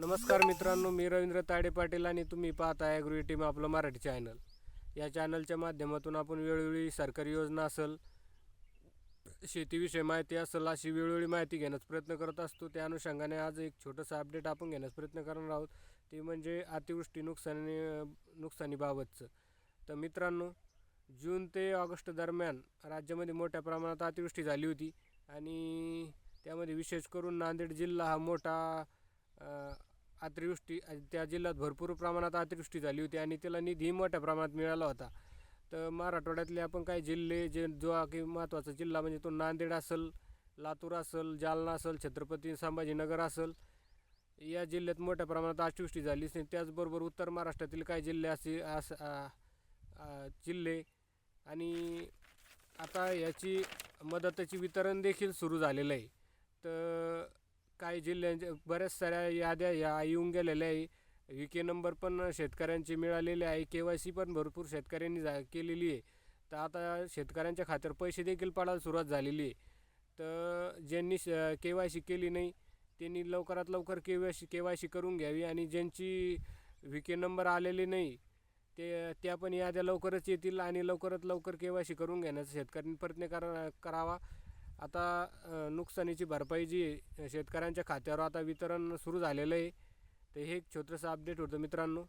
नमस्कार मित्रांनो मी रवींद्र ताडे पाटील आणि तुम्ही पाहता ॲग्रो टीम आपलं मराठी चॅनल या चॅनलच्या माध्यमातून आपण वेळोवेळी सरकारी योजना असेल शेतीविषयी माहिती असेल अशी वेळोवेळी माहिती घेण्याचा प्रयत्न करत असतो. त्या अनुषंगाने आज एक छोटंसं अपडेट आपण घेण्याचा प्रयत्न करणार आहोत. ते म्हणजे अतिवृष्टी नुकसानी नुकसानीबाबतचं तर मित्रांनो जून ते ऑगस्ट दरम्यान राज्यामध्ये मोठ्या प्रमाणात अतिवृष्टी झाली होती. आणि त्यामध्ये विशेष करून नांदेड जिल्हा हा मोठा अतिवृष्टी त्या जिल्ह्यात भरपूर प्रमाणात अतिवृष्टी झाली होती आणि त्याला निधी मोठ्या प्रमाणात मिळाला होता. तर मराठवाड्यातले आपण काही जिल्हे जे जो की महत्त्वाचा जिल्हा म्हणजे तो नांदेड असेल लातूर असेल जालना असेल छत्रपती संभाजीनगर असेल या जिल्ह्यात मोठ्या प्रमाणात अतिवृष्टी झाली त्याचबरोबर उत्तर महाराष्ट्रातील काही जिल्हे असे अस जिल्हे आणि आता याची मदतीची वितरण देखील सुरू झालेलं आहे. तर काही जिल्ह्यांच्या बऱ्याच साऱ्या याद्या या येऊन गेलेल्या आहे. यू के नंबर पण शेतकऱ्यांचे मिळालेले आहे. के वाय सी पण भरपूर शेतकऱ्यांनी जा केलेली आहे. तर आता शेतकऱ्यांच्या खात्यावर पैसे देखील पडायला सुरुवात झालेली आहे. तर ज्यांनी के वाय सी केली नाही त्यांनी लवकरात लवकर K Y C K Y C करून घ्यावी आणि ज्यांची व्ही के नंबर आलेले नाही ते त्या पण याद्या लवकरच येतील आणि लवकरात लवकर के वाय सी करून घेण्याचा शेतकऱ्यांनी प्रयत्न करा करावा. आता नुकसानीची भरपाई जी शेतकऱ्यांच्या खात्यावर आता वितरण सुरू झालेलं आहे तर हे एक छोटंसं अपडेट होतं मित्रांनो.